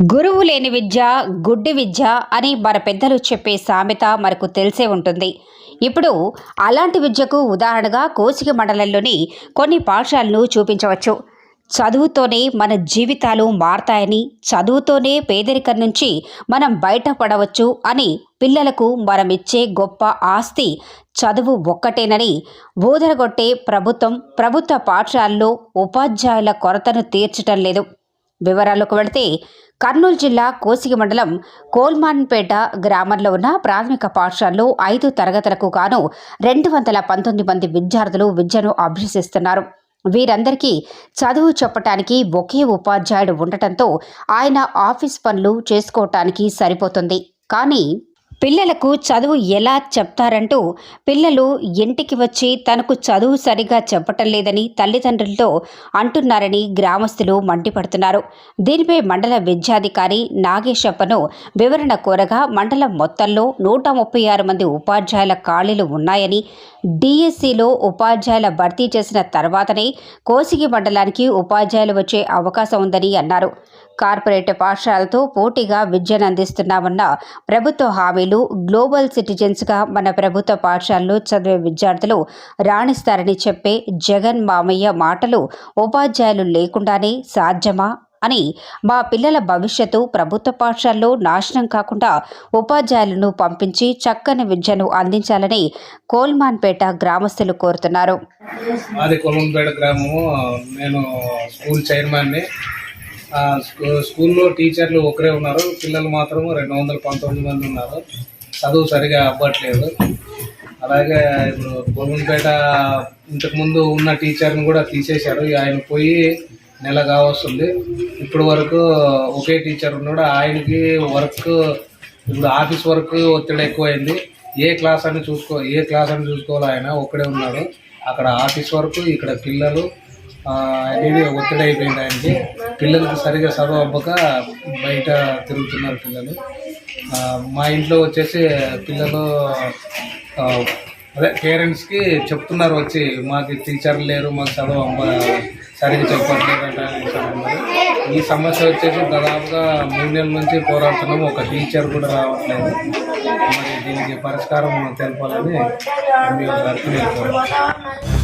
గురువు లేని విద్య గుడ్డి విద్య అని మన పెద్దలు చెప్పే సామెత మనకు తెలిసే ఉంటుంది. ఇప్పుడు అలాంటి విద్యకు ఉదాహరణగా కోసిక మండలంలోని కొన్ని పాఠశాలను చూపించవచ్చు. చదువుతోనే మన జీవితాలు మారతాయని చదువుతోనే పేదరికం నుంచి మనం బయటపడవచ్చు అని పిల్లలకు మనం ఇచ్చే గొప్ప ఆస్తి చదువు ఒక్కటేనని ఊదరగొట్టే ప్రభుత్వం ప్రభుత్వ పాఠశాలలో ఉపాధ్యాయుల కొరతను తీర్చటం లేదు. వివరాల్లోకి వెళితే కర్నూలు జిల్లా కోసిగి మండలం కోల్మాన్పేట గ్రామంలో ఉన్న ప్రాథమిక పాఠశాలలో ఐదు తరగతులకు గాను రెండు వందల పంతొమ్మిది మంది విద్యార్థులు విద్యను అభ్యసిస్తున్నారు. వీరందరికీ చదువు చెప్పటానికి ఒకే ఉపాధ్యాయుడు ఉండటంతో ఆయన ఆఫీస్ పనులు చేసుకోవటానికి సరిపోతుంది. కానీ పిల్లలకు చదువు ఎలా చెప్తారంటూ పిల్లలు ఇంటికి వచ్చి తనకు చదువు సరిగా చెప్పటం లేదని తల్లిదండ్రులతో అంటున్నారని గ్రామస్తులు మండిపడుతున్నారు. దీనిపై మండల విద్యాధికారి నాగేశప్పను వివరణ కోరగా మండలం మొత్తంలో నూట ముప్పై ఆరు మంది ఉపాధ్యాయుల ఖాళీలు ఉన్నాయని డిఎస్సిలో ఉపాధ్యాయుల భర్తీ చేసిన తర్వాతనే కోసిగి మండలానికి ఉపాధ్యాయులు వచ్చే అవకాశం ఉందని అన్నారు. కార్పొరేట్ పాఠశాలతో పోటీగా విద్యను అందిస్తున్నామన్న ప్రభుత్వ హామీలు గ్లోబల్ సిటిజన్స్గా మన ప్రభుత్వ పాఠశాలలో చదివే విద్యార్థులు రాణిస్తారని చెప్పే జగన్ మామయ్య మాటలు ఉపాధ్యాయులు లేకుండానే సాధ్యమా అని మా పిల్లల భవిష్యత్తు ప్రభుత్వ పాఠశాలలో నాశనం కాకుండా ఉపాధ్యాయులను పంపించి చక్కని విద్యను అందించాలని కోల్మాన్పేట గ్రామస్తులు కోరుతున్నారు. మాది కోల్మాన్పేట గ్రామము. నేను స్కూల్ చైర్మన్ని. స్కూల్లో టీచర్లు ఒకరే ఉన్నారు. పిల్లలు మాత్రం రెండు వందల పంతొమ్మిది మంది ఉన్నారు. చదువు సరిగా అవ్వట్లేదు. అలాగే ఇప్పుడు కొలంపేట ఇంతకుముందు ఉన్న టీచర్ని కూడా తీసేశారు. ఆయన పోయి నెల కావస్తుంది. ఇప్పటి వరకు ఒకే టీచర్ ఉన్నాడు. ఆయనకి వర్క్ ఇప్పుడు ఆఫీస్ వర్క్ ఒత్తిడి ఎక్కువైంది. ఏ క్లాస్ అని చూసుకో ఏ క్లాస్ అని చూసుకోవాలి ఆయన? ఒక్కడే ఉన్నాడు. అక్కడ ఆఫీస్ వర్క్ ఇక్కడ పిల్లలు అనేది ఒత్తిడి అయిపోయింది ఆయనకి పిల్లలకు సరిగా చదువు అవ్వక బయట తిరుగుతున్నారు పిల్లలు. మా ఇంట్లో వచ్చేసి పిల్లలు అదే పేరెంట్స్కి చెప్తున్నారు వచ్చి మాకు టీచర్లు లేరు మాకు చదువు అమ్మ సరిగ్గా చెప్పట్లేదు అంటున్నారు. ఈ సమస్య వచ్చేసి దాదాపుగా మూడు నెలల నుంచి పోరాడుతున్నాము ఒక టీచర్ కూడా రావట్లేదు. మరి దీనికి పరిష్కారం తెలపాలని మేము అర్థం నేను